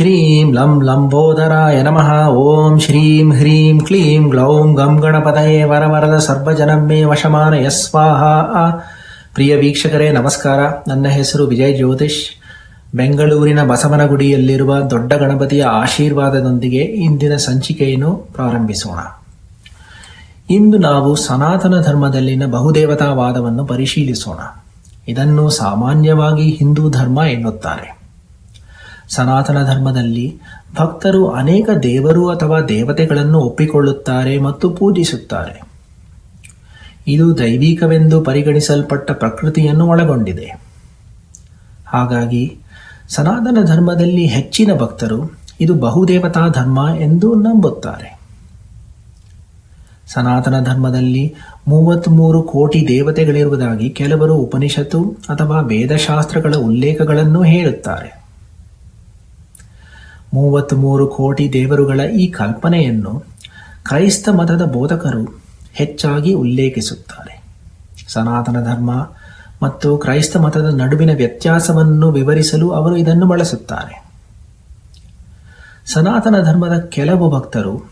ಶ್ರೀಂ ಲಂ ಲಂಬೋದರಾಯ ನಮಃ ಓಂ ಶ್ರೀಂ ಹ್ರೀಂ ಕ್ಲೀಂ ಗ್ಲೌಂ ಗಂ ಗಣಪತಯೇ ವರವರದ ಸರ್ವಜನಮ್ಮೆ ವಶಮಾನ ಯಸ್ವಾಹ ಪ್ರಿಯ ವೀಕ್ಷಕರೇ ನಮಸ್ಕಾರ. ನನ್ನ ಹೆಸರು ವಿಜಯ್ ಜ್ಯೋತಿಷ್. ಬೆಂಗಳೂರಿನ ಬಸವನಗುಡಿಯಲ್ಲಿರುವ ದೊಡ್ಡ ಗಣಪತಿಯ ಆಶೀರ್ವಾದದೊಂದಿಗೆ ಇಂದಿನ ಸಂಚಿಕೆಯನ್ನು ಪ್ರಾರಂಭಿಸೋಣ. ಇಂದು ನಾವು ಸನಾತನ ಧರ್ಮದಲ್ಲಿನ ಬಹುದೇವತಾವಾದವನ್ನು ಪರಿಶೀಲಿಸೋಣ. ಇದನ್ನು ಸಾಮಾನ್ಯವಾಗಿ ಹಿಂದೂ ಧರ್ಮ ಎನ್ನುತ್ತಾರೆ. ಸನಾತನ ಧರ್ಮದಲ್ಲಿ ಭಕ್ತರು ಅನೇಕ ದೇವರು ಅಥವಾ ದೇವತೆಗಳನ್ನು ಒಪ್ಪಿಕೊಳ್ಳುತ್ತಾರೆ ಮತ್ತು ಪೂಜಿಸುತ್ತಾರೆ. ಇದು ದೈವಿಕವೆಂದು ಪರಿಗಣಿಸಲ್ಪಟ್ಟ ಪ್ರಕೃತಿಯನ್ನು ಒಳಗೊಂಡಿದೆ. ಹಾಗಾಗಿ ಸನಾತನ ಧರ್ಮದಲ್ಲಿ ಹೆಚ್ಚಿನ ಭಕ್ತರು ಇದು ಬಹುದೇವತಾ ಧರ್ಮ ಎಂದು ನಂಬುತ್ತಾರೆ. ಸನಾತನ ಧರ್ಮದಲ್ಲಿ ಮೂವತ್ತ್ಮೂರು ಕೋಟಿ ದೇವತೆಗಳಿರುವುದಾಗಿ ಕೆಲವರು ಉಪನಿಷತ್ತು ಅಥವಾ ವೇದಶಾಸ್ತ್ರಗಳ ಉಲ್ಲೇಖಗಳನ್ನು ಹೇಳುತ್ತಾರೆ. ಮೂವತ್ತ್ಮೂರು ಕೋಟಿ ದೇವರುಗಳ ಈ ಕಲ್ಪನೆಯನ್ನು ಕ್ರೈಸ್ತ ಮತದ ಬೋಧಕರು ಹೆಚ್ಚಾಗಿ ಉಲ್ಲೇಖಿಸುತ್ತಾರೆ. ಸನಾತನ ಧರ್ಮ ಮತ್ತು ಕ್ರೈಸ್ತ ಮತದ ನಡುವಿನ ವ್ಯತ್ಯಾಸವನ್ನು ವಿವರಿಸಲು ಅವರು ಇದನ್ನು ಬಳಸುತ್ತಾರೆ. ಸನಾತನ ಧರ್ಮದ ಕೆಲವು ಭಕ್ತರು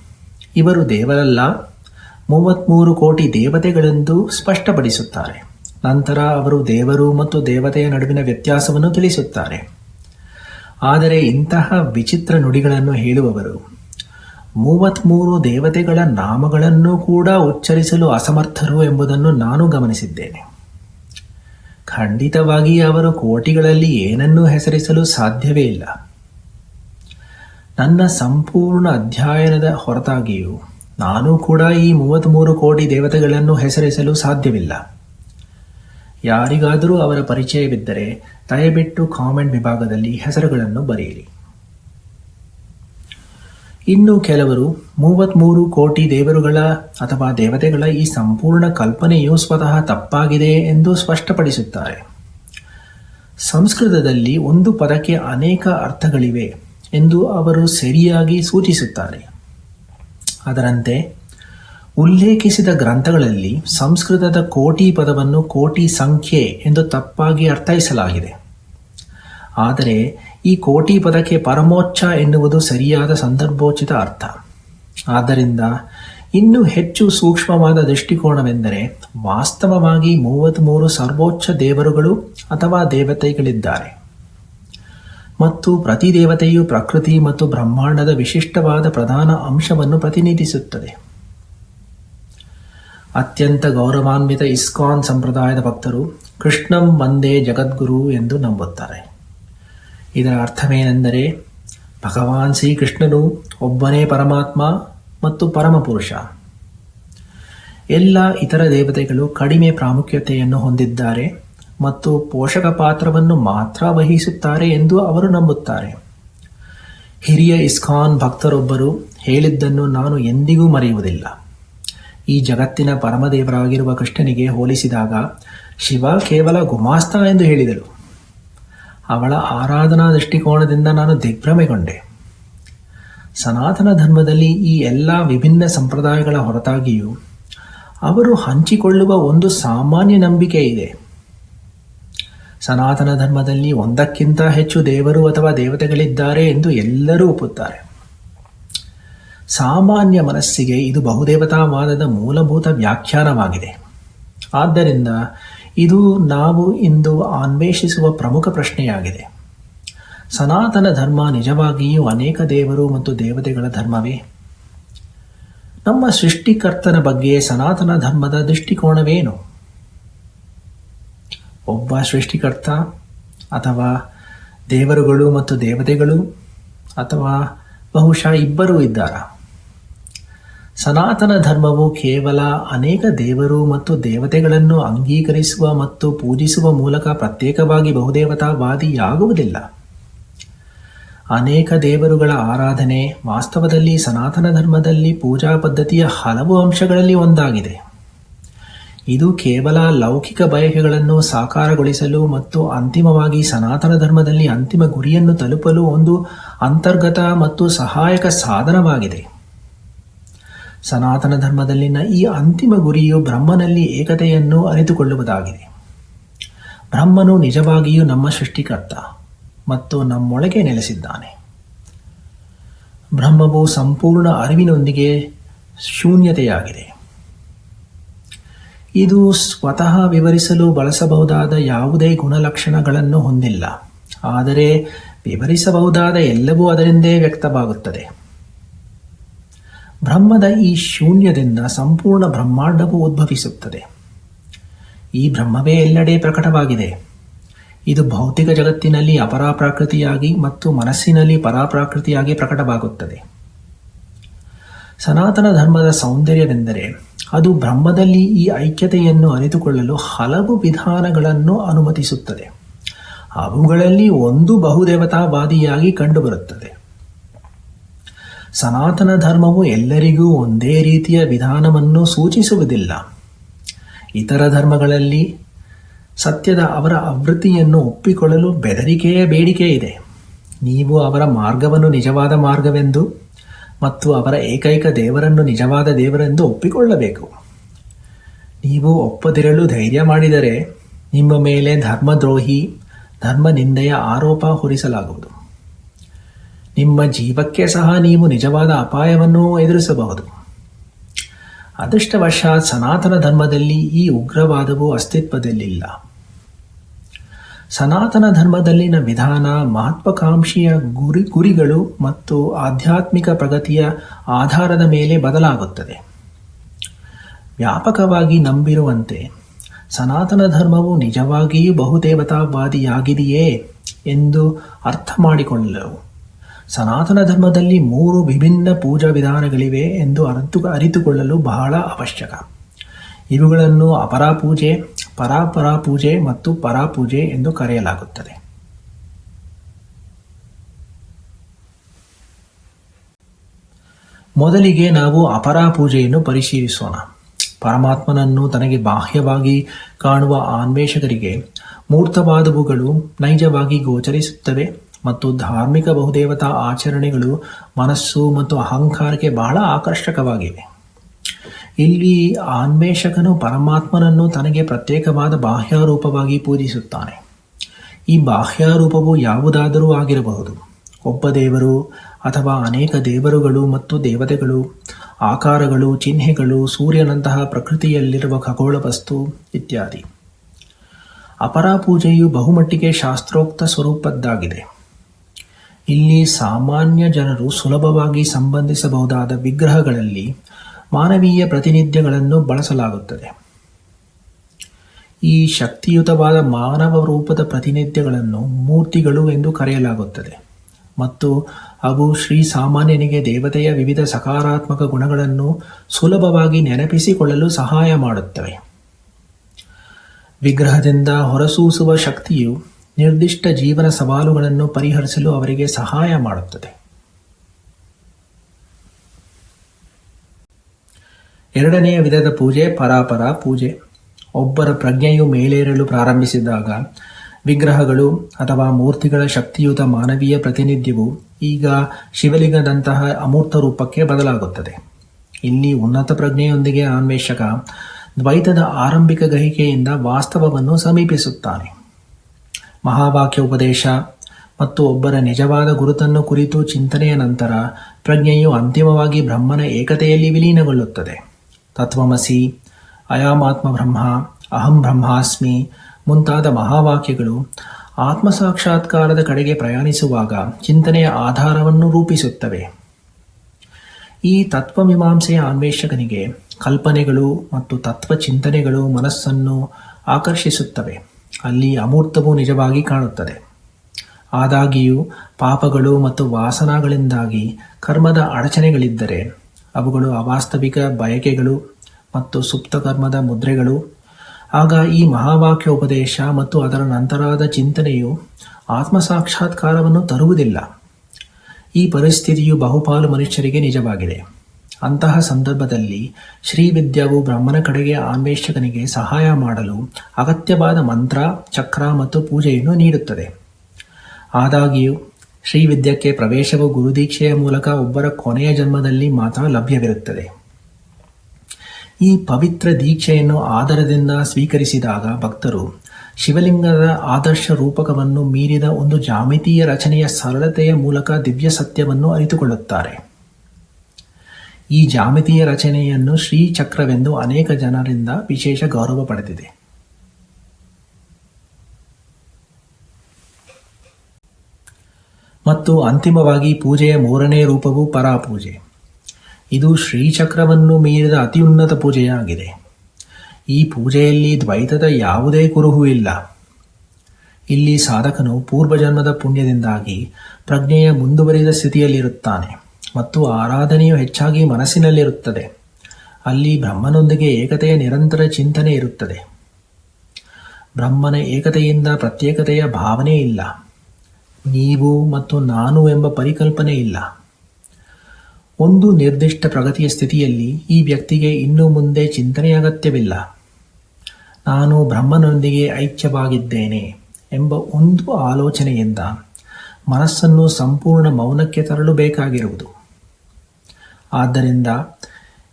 ಇವರು ದೇವರಲ್ಲ ಮೂವತ್ತ್ಮೂರು ಕೋಟಿ ದೇವತೆಗಳೆಂದು ಸ್ಪಷ್ಟಪಡಿಸುತ್ತಾರೆ. ನಂತರ ಅವರು ದೇವರು ಮತ್ತು ದೇವತೆಯ ನಡುವಿನ ವ್ಯತ್ಯಾಸವನ್ನು ತಿಳಿಸುತ್ತಾರೆ. ಆದರೆ ಇಂತಹ ವಿಚಿತ್ರ ನುಡಿಗಳನ್ನು ಹೇಳುವವರು ಮೂವತ್ತ್ಮೂರು ದೇವತೆಗಳ ನಾಮಗಳನ್ನು ಕೂಡ ಉಚ್ಚರಿಸಲು ಅಸಮರ್ಥರು ಎಂಬುದನ್ನು ನಾನು ಗಮನಿಸಿದ್ದೇನೆ. ಖಂಡಿತವಾಗಿ ಅವರು ಕೋಟಿಗಳಲ್ಲಿ ಏನನ್ನೂ ಹೆಸರಿಸಲು ಸಾಧ್ಯವೇ ಇಲ್ಲ. ನನ್ನ ಸಂಪೂರ್ಣ ಅಧ್ಯಯನದ ಹೊರತಾಗಿಯೂ ನಾನು ಕೂಡ ಈ ಮೂವತ್ತ್ಮೂರು ಕೋಟಿ ದೇವತೆಗಳನ್ನು ಹೆಸರಿಸಲು ಸಾಧ್ಯವಿಲ್ಲ. ಯಾರಿಗಾದರೂ ಅವರ ಪರಿಚಯವಿದ್ದರೆ ದಯವಿಟ್ಟು ಕಾಮೆಂಟ್ ವಿಭಾಗದಲ್ಲಿ ಹೆಸರುಗಳನ್ನು ಬರೆಯಿರಿ. ಇನ್ನು ಕೆಲವರು ಮೂವತ್ತ್ಮೂರು ಕೋಟಿ ದೇವರುಗಳ ಅಥವಾ ದೇವತೆಗಳ ಈ ಸಂಪೂರ್ಣ ಕಲ್ಪನೆಯು ಸ್ವತಃ ತಪ್ಪಾಗಿದೆ ಎಂದು ಸ್ಪಷ್ಟಪಡಿಸುತ್ತಾರೆ. ಸಂಸ್ಕೃತದಲ್ಲಿ ಒಂದು ಪದಕ್ಕೆ ಅನೇಕ ಅರ್ಥಗಳಿವೆ ಎಂದು ಅವರು ಸರಿಯಾಗಿ ಸೂಚಿಸುತ್ತಾರೆ. ಅದರಂತೆ ಉಲ್ಲೇಖಿಸಿದ ಗ್ರಂಥಗಳಲ್ಲಿ ಸಂಸ್ಕೃತದ ಕೋಟಿ ಪದವನ್ನು ಕೋಟಿ ಸಂಖ್ಯೆ ಎಂದು ತಪ್ಪಾಗಿ ಅರ್ಥೈಸಲಾಗಿದೆ. ಆದರೆ ಈ ಕೋಟಿ ಪದಕ್ಕೆ ಪರಮೋಚ್ಚ ಎನ್ನುವುದು ಸರಿಯಾದ ಸಂದರ್ಭೋಚಿತ ಅರ್ಥ. ಆದ್ದರಿಂದ ಇನ್ನೂ ಹೆಚ್ಚು ಸೂಕ್ಷ್ಮವಾದ ದೃಷ್ಟಿಕೋನವೆಂದರೆ ವಾಸ್ತವವಾಗಿ ಮೂವತ್ತ್ಮೂರು ಸರ್ವೋಚ್ಚ ದೇವರುಗಳು ಅಥವಾ ದೇವತೆಗಳಿದ್ದಾರೆ. ಮತ್ತು ಪ್ರತಿ ದೇವತೆಯು ಪ್ರಕೃತಿ ಮತ್ತು ಬ್ರಹ್ಮಾಂಡದ ವಿಶಿಷ್ಟವಾದ ಪ್ರಧಾನ ಅಂಶವನ್ನು ಪ್ರತಿನಿಧಿಸುತ್ತದೆ. ಅತ್ಯಂತ ಗೌರವಾನ್ವಿತ ಇಸ್ಕಾನ್ ಸಂಪ್ರದಾಯದ ಭಕ್ತರು ಕೃಷ್ಣಂ ಒಂದೇ ಜಗದ್ಗುರು ಎಂದು ನಂಬುತ್ತಾರೆ. ಇದರ ಅರ್ಥವೇನೆಂದರೆ ಭಗವಾನ್ ಶ್ರೀಕೃಷ್ಣನು ಒಬ್ಬನೇ ಪರಮಾತ್ಮ ಮತ್ತು ಪರಮಪುರುಷ. ಎಲ್ಲ ಇತರ ದೇವತೆಗಳು ಕಡಿಮೆ ಪ್ರಾಮುಖ್ಯತೆಯನ್ನು ಹೊಂದಿದ್ದಾರೆ ಮತ್ತು ಪೋಷಕ ಪಾತ್ರವನ್ನು ಮಾತ್ರ ವಹಿಸುತ್ತಾರೆ ಎಂದು ಅವರು ನಂಬುತ್ತಾರೆ. ಹಿರಿಯ ಇಸ್ಕಾನ್ ಭಕ್ತರೊಬ್ಬರು ಹೇಳಿದ್ದನ್ನು ನಾನು ಎಂದಿಗೂ ಮರೆಯುವುದಿಲ್ಲ. ಈ ಜಗತ್ತಿನ ಪರಮದೇವರಾಗಿರುವ ಕೃಷ್ಣನಿಗೆ ಹೋಲಿಸಿದಾಗ ಶಿವ ಕೇವಲ ಗುಮಾಸ್ತ ಎಂದು ಹೇಳಿದಳು. ಅವಳ ಆರಾಧನಾ ದೃಷ್ಟಿಕೋನದಿಂದ ನಾನು ದಿಗ್ಭ್ರಮೆಗೊಂಡೆ. ಸನಾತನ ಧರ್ಮದಲ್ಲಿ ಈ ಎಲ್ಲ ವಿಭಿನ್ನ ಸಂಪ್ರದಾಯಗಳ ಹೊರತಾಗಿಯೂ ಅವರು ಹಂಚಿಕೊಳ್ಳುವ ಒಂದು ಸಾಮಾನ್ಯ ನಂಬಿಕೆ ಇದೆ. ಸನಾತನ ಧರ್ಮದಲ್ಲಿ ಒಂದಕ್ಕಿಂತ ಹೆಚ್ಚು ದೇವರು ಅಥವಾ ದೇವತೆಗಳಿದ್ದಾರೆ ಎಂದು ಎಲ್ಲರೂ ಒಪ್ಪುತ್ತಾರೆ. ಸಾಮಾನ್ಯ ಮನಸ್ಸಿಗೆ ಇದು ಬಹುದೇವತಾವಾದದ ಮೂಲಭೂತ ವ್ಯಾಖ್ಯಾನವಾಗಿದೆ. ಆದ್ದರಿಂದ ಇದು ನಾವು ಇಂದು ಅನ್ವೇಷಿಸುವ ಪ್ರಮುಖ ಪ್ರಶ್ನೆಯಾಗಿದೆ. ಸನಾತನ ಧರ್ಮ ನಿಜವಾಗಿಯೂ ಅನೇಕ ದೇವರು ಮತ್ತು ದೇವತೆಗಳ ಧರ್ಮವೇ? ನಮ್ಮ ಸೃಷ್ಟಿಕರ್ತನ ಬಗ್ಗೆ ಸನಾತನ ಧರ್ಮದ ದೃಷ್ಟಿಕೋನವೇನು? ಒಬ್ಬ ಸೃಷ್ಟಿಕರ್ತ ಅಥವಾ ದೇವರುಗಳು ಮತ್ತು ದೇವತೆಗಳು ಅಥವಾ ಬಹುಶಃ ಇಬ್ಬರೂ ಇದ್ದಾರಾ? ಸನಾತನ ಧರ್ಮವು ಕೇವಲ ಅನೇಕ ದೇವರು ಮತ್ತು ದೇವತೆಗಳನ್ನು ಅಂಗೀಕರಿಸುವ ಮತ್ತು ಪೂಜಿಸುವ ಮೂಲಕ ಪ್ರತ್ಯೇಕವಾಗಿ ಬಹುದೇವತಾವಾದಿಯಾಗುವುದಿಲ್ಲ. ಅನೇಕ ದೇವರುಗಳ ಆರಾಧನೆ ವಾಸ್ತವದಲ್ಲಿ ಸನಾತನ ಧರ್ಮದಲ್ಲಿ ಪೂಜಾ ಪದ್ಧತಿಯ ಹಲವು ಅಂಶಗಳಲ್ಲಿ ಒಂದಾಗಿದೆ. ಇದು ಕೇವಲ ಲೌಕಿಕ ಬಯಕೆಗಳನ್ನು ಸಾಕಾರಗೊಳಿಸಲು ಮತ್ತು ಅಂತಿಮವಾಗಿ ಸನಾತನ ಧರ್ಮದಲ್ಲಿ ಅಂತಿಮ ಗುರಿಯನ್ನು ತಲುಪಲು ಒಂದು ಅಂತರ್ಗತ ಮತ್ತು ಸಹಾಯಕ ಸಾಧನವಾಗಿದೆ. ಸನಾತನ ಧರ್ಮದಲ್ಲಿನ ಈ ಅಂತಿಮ ಗುರಿಯು ಬ್ರಹ್ಮನಲ್ಲಿ ಏಕತೆಯನ್ನು ಅರಿತುಕೊಳ್ಳುವುದಾಗಿದೆ. ಬ್ರಹ್ಮನು ನಿಜವಾಗಿಯೂ ನಮ್ಮ ಸೃಷ್ಟಿಕರ್ತ ಮತ್ತು ನಮ್ಮೊಳಗೆ ನೆಲೆಸಿದ್ದಾನೆ. ಬ್ರಹ್ಮವು ಸಂಪೂರ್ಣ ಅರಿವಿನೊಂದಿಗೆ ಶೂನ್ಯತೆಯಾಗಿದೆ. ಇದು ಸ್ವತಃ ವಿವರಿಸಲು ಬಳಸಬಹುದಾದ ಯಾವುದೇ ಗುಣಲಕ್ಷಣಗಳನ್ನು ಹೊಂದಿಲ್ಲ. ಆದರೆ ವಿವರಿಸಬಹುದಾದ ಎಲ್ಲವೂ ಅದರಿಂದೇ ವ್ಯಕ್ತವಾಗುತ್ತದೆ. ಬ್ರಹ್ಮದ ಈ ಶೂನ್ಯದಿಂದ ಸಂಪೂರ್ಣ ಬ್ರಹ್ಮಾಂಡವು ಉದ್ಭವಿಸುತ್ತದೆ. ಈ ಬ್ರಹ್ಮವೇ ಎಲ್ಲೆಡೆ ಪ್ರಕಟವಾಗಿದೆ. ಇದು ಭೌತಿಕ ಜಗತ್ತಿನಲ್ಲಿ ಅಪರಾಪ್ರಾಕೃತಿಯಾಗಿ ಮತ್ತು ಮನಸ್ಸಿನಲ್ಲಿ ಪರಾಪ್ರಾಕೃತಿಯಾಗಿ ಪ್ರಕಟವಾಗುತ್ತದೆ. ಸನಾತನ ಧರ್ಮದ ಸೌಂದರ್ಯವೆಂದರೆ ಅದು ಬ್ರಹ್ಮದಲ್ಲಿ ಈ ಐಕ್ಯತೆಯನ್ನು ಅರಿತುಕೊಳ್ಳಲು ಹಲವು ವಿಧಾನಗಳನ್ನು ಅನುಮತಿಸುತ್ತದೆ. ಅವುಗಳಲ್ಲಿ ಒಂದು ಬಹುದೇವತಾವಾದಿಯಾಗಿ ಕಂಡುಬರುತ್ತದೆ. ಸನಾತನ ಧರ್ಮವು ಎಲ್ಲರಿಗೂ ಒಂದೇ ರೀತಿಯ ವಿಧಾನವನ್ನು ಸೂಚಿಸುವುದಿಲ್ಲ. ಇತರ ಧರ್ಮಗಳಲ್ಲಿ ಸತ್ಯದ ಅವರ ಆವೃತ್ತಿಯನ್ನು ಒಪ್ಪಿಕೊಳ್ಳಲು ಬೆದರಿಕೆಯ ಬೇಡಿಕೆ ಇದೆ. ನೀವು ಅವರ ಮಾರ್ಗವನ್ನು ನಿಜವಾದ ಮಾರ್ಗವೆಂದು ಮತ್ತು ಅವರ ಏಕೈಕ ದೇವರನ್ನು ನಿಜವಾದ ದೇವರೆಂದು ಒಪ್ಪಿಕೊಳ್ಳಬೇಕು. ನೀವು ಒಪ್ಪದಿರಲು ಧೈರ್ಯ ಮಾಡಿದರೆ ನಿಮ್ಮ ಮೇಲೆ ಧರ್ಮದ್ರೋಹಿ ಧರ್ಮ ನಿಂದೆಯ ಆರೋಪ ಹೊರಿಸಲಾಗುವುದು. ನಿಮ್ಮ ಜೀವಕ್ಕೆ ಸಹ ನೀವು ನಿಜವಾದ ಅಪಾಯವನ್ನು ಎದುರಿಸಬಹುದು. ಅದೃಷ್ಟವಶಾತ್ ಸನಾತನ ಧರ್ಮದಲ್ಲಿ ಈ ಉಗ್ರವಾದವು ಅಸ್ತಿತ್ವದಲ್ಲಿಲ್ಲ. ಸನಾತನ ಧರ್ಮದಲ್ಲಿನ ವಿಧಾನ ಮಹತ್ವಾಕಾಂಕ್ಷೆಯ ಗುರಿ ಗುರಿಗಳು ಮತ್ತು ಆಧ್ಯಾತ್ಮಿಕ ಪ್ರಗತಿಯ ಆಧಾರದ ಮೇಲೆ ಬದಲಾಗುತ್ತದೆ. ವ್ಯಾಪಕವಾಗಿ ನಂಬಿರುವಂತೆ ಸನಾತನ ಧರ್ಮವು ನಿಜವಾಗಿಯೂ ಬಹುದೇವತಾವಾದಿಯಾಗಿದೆಯೇ ಎಂದು ಅರ್ಥ ಮಾಡಿಕೊಳ್ಳಲು ಸನಾತನ ಧರ್ಮದಲ್ಲಿ ಮೂರು ವಿಭಿನ್ನ ಪೂಜಾ ವಿಧಾನಗಳಿವೆ ಎಂದು ಅರಿತು ಅರಿತುಕೊಳ್ಳಲು ಬಹಳ ಅವಶ್ಯಕ. ಇವುಗಳನ್ನು ಅಪರಾಪೂಜೆ ಪರಾಪರ ಪೂಜೆ ಮತ್ತು ಪರಾಪೂಜೆ ಎಂದು ಕರೆಯಲಾಗುತ್ತದೆ. ಮೊದಲಿಗೆ ನಾವು ಅಪರಾಪೂಜೆಯನ್ನು ಪರಿಶೀಲಿಸೋಣ. ಪರಮಾತ್ಮನನ್ನು ತನಗೆ ಬಾಹ್ಯವಾಗಿ ಕಾಣುವ ಅನ್ವೇಷಕರಿಗೆ ಮೂರ್ತವಾದವುಗಳು ನೈಜವಾಗಿ ಗೋಚರಿಸುತ್ತವೆ. ಮತ್ತು ಧಾರ್ಮಿಕ ಬಹುದೇವತಾ ಆಚರಣೆಗಳು ಮನಸ್ಸು ಮತ್ತು ಅಹಂಕಾರಕ್ಕೆ ಬಹಳ ಆಕರ್ಷಕವಾಗಿವೆ. ಇಲ್ಲಿ ಅನ್ವೇಷಕನು ಪರಮಾತ್ಮನನ್ನು ತನಗೆ ಪ್ರತ್ಯೇಕವಾದ ಬಾಹ್ಯರೂಪವಾಗಿ ಪೂಜಿಸುತ್ತಾನೆ. ಈ ಬಾಹ್ಯರೂಪವು ಯಾವುದಾದರೂ ಆಗಿರಬಹುದು. ಒಬ್ಬ ದೇವರು ಅಥವಾ ಅನೇಕ ದೇವರುಗಳು ಮತ್ತು ದೇವತೆಗಳು, ಆಕಾರಗಳು, ಚಿಹ್ನೆಗಳು, ಸೂರ್ಯನಂತಹ ಪ್ರಕೃತಿಯಲ್ಲಿರುವ ಖಗೋಳ ವಸ್ತು ಇತ್ಯಾದಿ ಅಪರಾಪೂಜೆಯು ಬಹುಮಟ್ಟಿಗೆ ಶಾಸ್ತ್ರೋಕ್ತ ಸ್ವರೂಪದ್ದಾಗಿದೆ. ಇಲ್ಲಿ ಸಾಮಾನ್ಯ ಜನರು ಸುಲಭವಾಗಿ ಸಂಬಂಧಿಸಬಹುದಾದ ವಿಗ್ರಹಗಳಲ್ಲಿ ಮಾನವೀಯ ಪ್ರತಿನಿಧ್ಯಗಳನ್ನು ಬಳಸಲಾಗುತ್ತದೆ. ಈ ಶಕ್ತಿಯುತವಾದ ಮಾನವ ರೂಪದ ಪ್ರತಿನಿಧ್ಯಗಳನ್ನು ಮೂರ್ತಿಗಳು ಎಂದು ಕರೆಯಲಾಗುತ್ತದೆ. ಮತ್ತು ಅವು ಶ್ರೀ ಸಾಮಾನ್ಯನಿಗೆ ದೇವತೆಯ ವಿವಿಧ ಸಕಾರಾತ್ಮಕ ಗುಣಗಳನ್ನು ಸುಲಭವಾಗಿ ನೆನಪಿಸಿಕೊಳ್ಳಲು ಸಹಾಯ ಮಾಡುತ್ತವೆ. ವಿಗ್ರಹದಿಂದ ಹೊರಸೂಸುವ ಶಕ್ತಿಯು ನಿರ್ದಿಷ್ಟ ಜೀವನ ಸವಾಲುಗಳನ್ನು ಪರಿಹರಿಸಲು ಅವರಿಗೆ ಸಹಾಯ ಮಾಡುತ್ತದೆ. ಎರಡನೆಯ ವಿಧದ ಪೂಜೆ ಪರಾಪರ ಪೂಜೆ. ಒಬ್ಬರ ಪ್ರಜ್ಞೆಯು ಮೇಲೇರಲು ಪ್ರಾರಂಭಿಸಿದಾಗ ವಿಗ್ರಹಗಳು ಅಥವಾ ಮೂರ್ತಿಗಳ ಶಕ್ತಿಯುತ ಮಾನವೀಯ ಪ್ರತಿನಿಧ್ಯವು ಈಗ ಶಿವಲಿಂಗದಂತಹ ಅಮೂರ್ತ ರೂಪಕ್ಕೆ ಬದಲಾಗುತ್ತದೆ. ಇಲ್ಲಿ ಉನ್ನತ ಪ್ರಜ್ಞೆಯೊಂದಿಗೆ ಅನ್ವೇಷಕ ದ್ವೈತದ ಆರಂಭಿಕ ಗ್ರಹಿಕೆಯಿಂದ ವಾಸ್ತವವನ್ನು ಸಮೀಪಿಸುತ್ತಾನೆ. ಮಹಾವಾಕ್ಯ ಉಪದೇಶ ಮತ್ತು ಒಬ್ಬರ ನಿಜವಾದ ಗುರುತನ್ನು ಕುರಿತು ಚಿಂತನೆಯ ನಂತರ ಪ್ರಜ್ಞೆಯು ಅಂತಿಮವಾಗಿ ಬ್ರಹ್ಮನ ಏಕತೆಯಲ್ಲಿ ವಿಲೀನಗೊಳ್ಳುತ್ತದೆ. ತತ್ವಮಸಿ, ಅಯಾಮಾತ್ಮ ಬ್ರಹ್ಮ, ಅಹಂ ಬ್ರಹ್ಮಾಸ್ಮಿ ಮುಂತಾದ ಮಹಾವಾಕ್ಯಗಳು ಆತ್ಮಸಾಕ್ಷಾತ್ಕಾರದ ಕಡೆಗೆ ಪ್ರಯಾಣಿಸುವಾಗ ಚಿಂತನೆಯ ಆಧಾರವನ್ನು ರೂಪಿಸುತ್ತವೆ. ಈ ತತ್ವಮೀಮಾಂಸೆಯ ಅನ್ವೇಷಕನಿಗೆ ಕಲ್ಪನೆಗಳು ಮತ್ತು ತತ್ವ ಚಿಂತನೆಗಳು ಮನಸ್ಸನ್ನು ಆಕರ್ಷಿಸುತ್ತವೆ. ಅಲ್ಲಿ ಅಮೂರ್ತವು ನಿಜವಾಗಿ ಕಾಣುತ್ತದೆ. ಆದಾಗಿಯೂ, ಪಾಪಗಳು ಮತ್ತು ವಾಸನಾಗಳಿಂದಾಗಿ ಕರ್ಮದ ಅಡಚಣೆಗಳಿದ್ದರೆ, ಅವುಗಳು ಅವಾಸ್ತವಿಕ ಬಯಕೆಗಳು ಮತ್ತು ಸುಪ್ತ ಕರ್ಮದ ಮುದ್ರೆಗಳು. ಆಗ ಈ ಮಹಾವಾಕ್ಯ ಉಪದೇಶ ಮತ್ತು ಅದರ ನಂತರದ ಚಿಂತನೆಯು ಆತ್ಮಸಾಕ್ಷಾತ್ಕಾರವನ್ನು ತರುವುದಿಲ್ಲ. ಈ ಪರಿಸ್ಥಿತಿಯು ಬಹುಪಾಲು ಮನುಷ್ಯರಿಗೆ ನಿಜವಾಗಿದೆ. ಅಂತಹ ಸಂದರ್ಭದಲ್ಲಿ ಶ್ರೀವಿದ್ಯಾವು ಬ್ರಹ್ಮನ ಕಡೆಗೆ ಅನ್ವೇಷಕನಿಗೆ ಸಹಾಯ ಮಾಡಲು ಅಗತ್ಯವಾದ ಮಂತ್ರ, ಚಕ್ರ ಮತ್ತು ಪೂಜೆಯನ್ನು ನೀಡುತ್ತದೆ. ಆದಾಗ್ಯೂ ಶ್ರೀವಿದ್ಯಕ್ಕೆ ಪ್ರವೇಶವು ಗುರುದೀಕ್ಷೆಯ ಮೂಲಕ ಒಬ್ಬರ ಕೊನೆಯ ಜನ್ಮದಲ್ಲಿ ಮಾತ್ರ ಲಭ್ಯವಿರುತ್ತದೆ. ಈ ಪವಿತ್ರ ದೀಕ್ಷೆಯನ್ನು ಆದರದಿಂದ ಸ್ವೀಕರಿಸಿದಾಗ ಭಕ್ತರು ಶಿವಲಿಂಗದ ಆದರ್ಶ ರೂಪಕವನ್ನು ಮೀರಿದ ಒಂದು ಜಾಮಿತೀಯ ರಚನೆಯ ಸರಳತೆಯ ಮೂಲಕ ದಿವ್ಯ ಸತ್ಯವನ್ನು ಅರಿತುಕೊಳ್ಳುತ್ತಾರೆ. ಈ ಜಾಮಿತೀಯ ರಚನೆಯನ್ನು ಶ್ರೀಚಕ್ರವೆಂದು ಅನೇಕ ಜನರಿಂದ ವಿಶೇಷ ಗೌರವ ಪಡೆದಿದೆ. ಮತ್ತು ಅಂತಿಮವಾಗಿ ಪೂಜೆಯ ಮೂರನೇ ರೂಪವು ಪರಾಪೂಜೆ. ಇದು ಶ್ರೀಚಕ್ರವನ್ನು ಮೀರಿದ ಅತ್ಯುನ್ನತ ಪೂಜೆಯಾಗಿದೆ. ಈ ಪೂಜೆಯಲ್ಲಿ ದ್ವೈತದ ಯಾವುದೇ ಕುರುಹು ಇಲ್ಲ. ಇಲ್ಲಿ ಸಾಧಕನು ಪೂರ್ವಜನ್ಮದ ಪುಣ್ಯದಿಂದಾಗಿ ಪ್ರಜ್ಞೆಯ ಮುಂದುವರಿದ ಸ್ಥಿತಿಯಲ್ಲಿರುತ್ತಾನೆ. ಮತ್ತು ಆರಾಧನೆಯು ಹೆಚ್ಚಾಗಿ ಮನಸ್ಸಿನಲ್ಲಿರುತ್ತದೆ. ಅಲ್ಲಿ ಬ್ರಹ್ಮನೊಂದಿಗೆ ಏಕತೆಯ ನಿರಂತರ ಚಿಂತನೆ ಇರುತ್ತದೆ. ಬ್ರಹ್ಮನ ಏಕತೆಯಿಂದ ಪ್ರತ್ಯೇಕತೆಯ ಭಾವನೆ ಇಲ್ಲ. ನೀವು ಮತ್ತು ನಾನು ಎಂಬ ಪರಿಕಲ್ಪನೆ ಇಲ್ಲ. ಒಂದು ನಿರ್ದಿಷ್ಟ ಪ್ರಗತಿಯ ಸ್ಥಿತಿಯಲ್ಲಿ ಈ ವ್ಯಕ್ತಿಗೆ ಇನ್ನು ಮುಂದೆ ಚಿಂತನೆಯ ಅಗತ್ಯವಿಲ್ಲ. ನಾನು ಬ್ರಹ್ಮನೊಂದಿಗೆ ಐಕ್ಯವಾಗಿದ್ದೇನೆ ಎಂಬ ಒಂದು ಆಲೋಚನೆಯಿಂದ ಮನಸ್ಸನ್ನು ಸಂಪೂರ್ಣ ಮೌನಕ್ಕೆ ತರಲು ಬೇಕಾಗಿರುವುದು ಆದ್ದರಿಂದ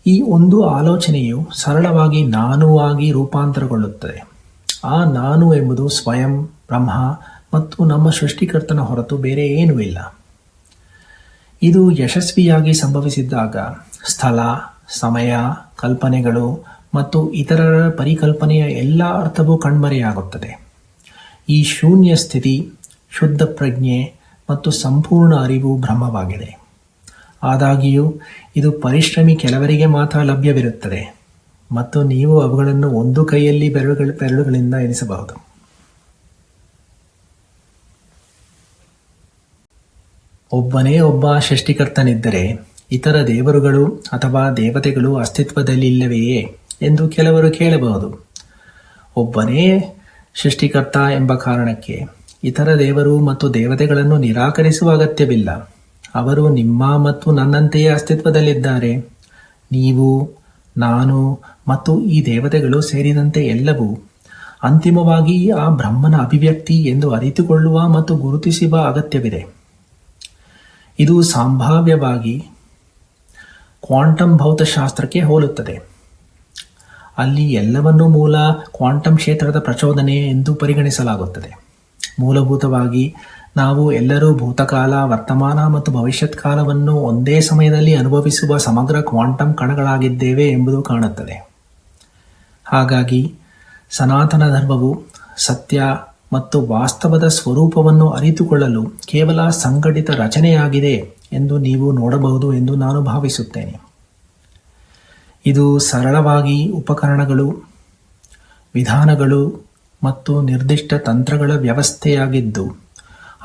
ಈ ಒಂದು ಆಲೋಚನೆಯು ಸರಳವಾಗಿ ನಾನುವಾಗಿ ರೂಪಾಂತರಗೊಳ್ಳುತ್ತದೆ. ಆ ನಾನು ಎಂಬುದು ಸ್ವಯಂ, ಬ್ರಹ್ಮ ಮತ್ತು ನಮ್ಮ ಸೃಷ್ಟಿಕರ್ತನ ಹೊರತು ಬೇರೆ ಏನೂ ಇಲ್ಲ. ಇದು ಯಶಸ್ವಿಯಾಗಿ ಸಂಭವಿಸಿದ್ದಾಗ ಸ್ಥಳ, ಸಮಯ, ಕಲ್ಪನೆಗಳು ಮತ್ತು ಇತರರ ಪರಿಕಲ್ಪನೆಯ ಎಲ್ಲ ಅರ್ಥವೂ ಕಣ್ಮರೆಯಾಗುತ್ತದೆ. ಈ ಶೂನ್ಯ ಸ್ಥಿತಿ, ಶುದ್ಧ ಪ್ರಜ್ಞೆ ಮತ್ತು ಸಂಪೂರ್ಣ ಅರಿವು ಬ್ರಹ್ಮವಾಗಿದೆ. ಆದಾಗ್ಯೂ ಇದು ಪರಿಶ್ರಮಿ ಕೆಲವರಿಗೆ ಮಾತ್ರ ಲಭ್ಯವಿರುತ್ತದೆ. ಮತ್ತು ನೀವು ಅವುಗಳನ್ನು ಒಂದು ಕೈಯಲ್ಲಿ ಬೆರಳುಗಳ, ಬೆರಳುಗಳಿಂದ ಎನಿಸಬಹುದು. ಒಬ್ಬನೇ ಒಬ್ಬ ಸೃಷ್ಟಿಕರ್ತನಿದ್ದರೆ ಇತರ ದೇವರುಗಳು ಅಥವಾ ದೇವತೆಗಳು ಅಸ್ತಿತ್ವದಲ್ಲಿಲ್ಲವೆಯೇ ಎಂದು ಕೆಲವರು ಕೇಳಬಹುದು. ಒಬ್ಬನೇ ಸೃಷ್ಟಿಕರ್ತ ಎಂಬ ಕಾರಣಕ್ಕೆ ಇತರ ದೇವರು ಮತ್ತು ದೇವತೆಗಳನ್ನು ನಿರಾಕರಿಸುವ ಅಗತ್ಯವಿಲ್ಲ. ಅವರು ನಿಮ್ಮ ಮತ್ತು ನನ್ನಂತೆಯೇ ಅಸ್ತಿತ್ವದಲ್ಲಿದ್ದಾರೆ. ನೀವು, ನಾನು ಮತ್ತು ಈ ದೇವತೆಗಳು ಸೇರಿದಂತೆ ಎಲ್ಲವೂ ಅಂತಿಮವಾಗಿ ಆ ಬ್ರಹ್ಮನ ಅಭಿವ್ಯಕ್ತಿ ಎಂದು ಅರಿತುಕೊಳ್ಳುವ ಮತ್ತು ಗುರುತಿಸುವ ಅಗತ್ಯವಿದೆ. ಇದು ಸಂಭಾವ್ಯವಾಗಿ ಕ್ವಾಂಟಮ್ ಭೌತಶಾಸ್ತ್ರಕ್ಕೆ ಹೋಲುತ್ತದೆ. ಅಲ್ಲಿ ಎಲ್ಲವನ್ನೂ ಮೂಲ ಕ್ವಾಂಟಮ್ ಕ್ಷೇತ್ರದ ಪ್ರಚೋದನೆ ಎಂದು ಪರಿಗಣಿಸಲಾಗುತ್ತದೆ. ಮೂಲಭೂತವಾಗಿ ನಾವು ಎಲ್ಲರೂ ಭೂತಕಾಲ, ವರ್ತಮಾನ ಮತ್ತು ಭವಿಷ್ಯತ್ ಕಾಲವನ್ನು ಒಂದೇ ಸಮಯದಲ್ಲಿ ಅನುಭವಿಸುವ ಸಮಗ್ರ ಕ್ವಾಂಟಮ್ ಕಣಗಳಾಗಿದ್ದೇವೆ ಎಂಬುದು ಕಾಣುತ್ತದೆ. ಹಾಗಾಗಿ ಸನಾತನ ಧರ್ಮವು ಸತ್ಯ ಮತ್ತು ವಾಸ್ತವದ ಸ್ವರೂಪವನ್ನು ಅರಿತುಕೊಳ್ಳಲು ಕೇವಲ ಸಂಘಟಿತ ರಚನೆಯಾಗಿದೆ ಎಂದು ನೀವು ನೋಡಬಹುದು ಎಂದು ನಾನು ಭಾವಿಸುತ್ತೇನೆ. ಇದು ಸರಳವಾಗಿ ಉಪಕರಣಗಳು, ವಿಧಾನಗಳು ಮತ್ತು ನಿರ್ದಿಷ್ಟ ತಂತ್ರಗಳ ವ್ಯವಸ್ಥೆಯಾಗಿದ್ದು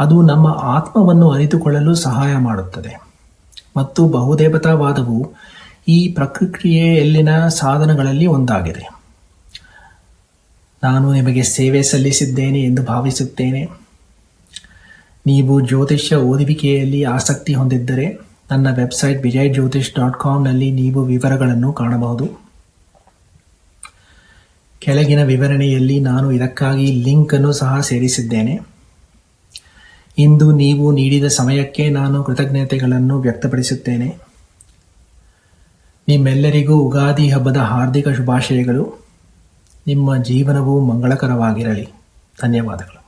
ಅದು ನಮ್ಮ ಆತ್ಮವನ್ನು ಅರಿತುಕೊಳ್ಳಲು ಸಹಾಯ ಮಾಡುತ್ತದೆ. ಮತ್ತು ಬಹುದೇವತಾವಾದವು ಈ ಪ್ರಕ್ರಿಯೆಯಲ್ಲಿನ ಸಾಧನಗಳಲ್ಲಿ ಒಂದಾಗಿದೆ. ನಾನು ನಿಮಗೆ ಸೇವೆ ಸಲ್ಲಿಸಿದ್ದೇನೆ ಎಂದು ಭಾವಿಸುತ್ತೇನೆ. ನೀವು ಜ್ಯೋತಿಷ್ಯ ಓದುವಿಕೆಯಲ್ಲಿ ಆಸಕ್ತಿ ಹೊಂದಿದ್ದರೆ ನನ್ನ ವೆಬ್ಸೈಟ್ ವಿಜಯ್ ಜ್ಯೋತಿಷ್ ಡಾಟ್ ಕಾಮ್ನಲ್ಲಿ ನೀವು ವಿವರಗಳನ್ನು ಕಾಣಬಹುದು. ಕೆಳಗಿನ ವಿವರಣೆಯಲ್ಲಿ ನಾನು ಇದಕ್ಕಾಗಿ ಲಿಂಕ್ ಅನ್ನು ಸಹ ಸೇರಿಸಿದ್ದೇನೆ. ಇಂದು ನೀವು ನೀಡಿದ ಸಮಯಕ್ಕೆ ನಾನು ಕೃತಜ್ಞತೆಗಳನ್ನು ವ್ಯಕ್ತಪಡಿಸುತ್ತೇನೆ. ನಿಮ್ಮೆಲ್ಲರಿಗೂ ಉಗಾದಿ ಹಬ್ಬದ ಹಾರ್ದಿಕ ಶುಭಾಶಯಗಳು. ನಿಮ್ಮ ಜೀವನವು ಮಂಗಳಕರವಾಗಿರಲಿ. ಧನ್ಯವಾದಗಳು.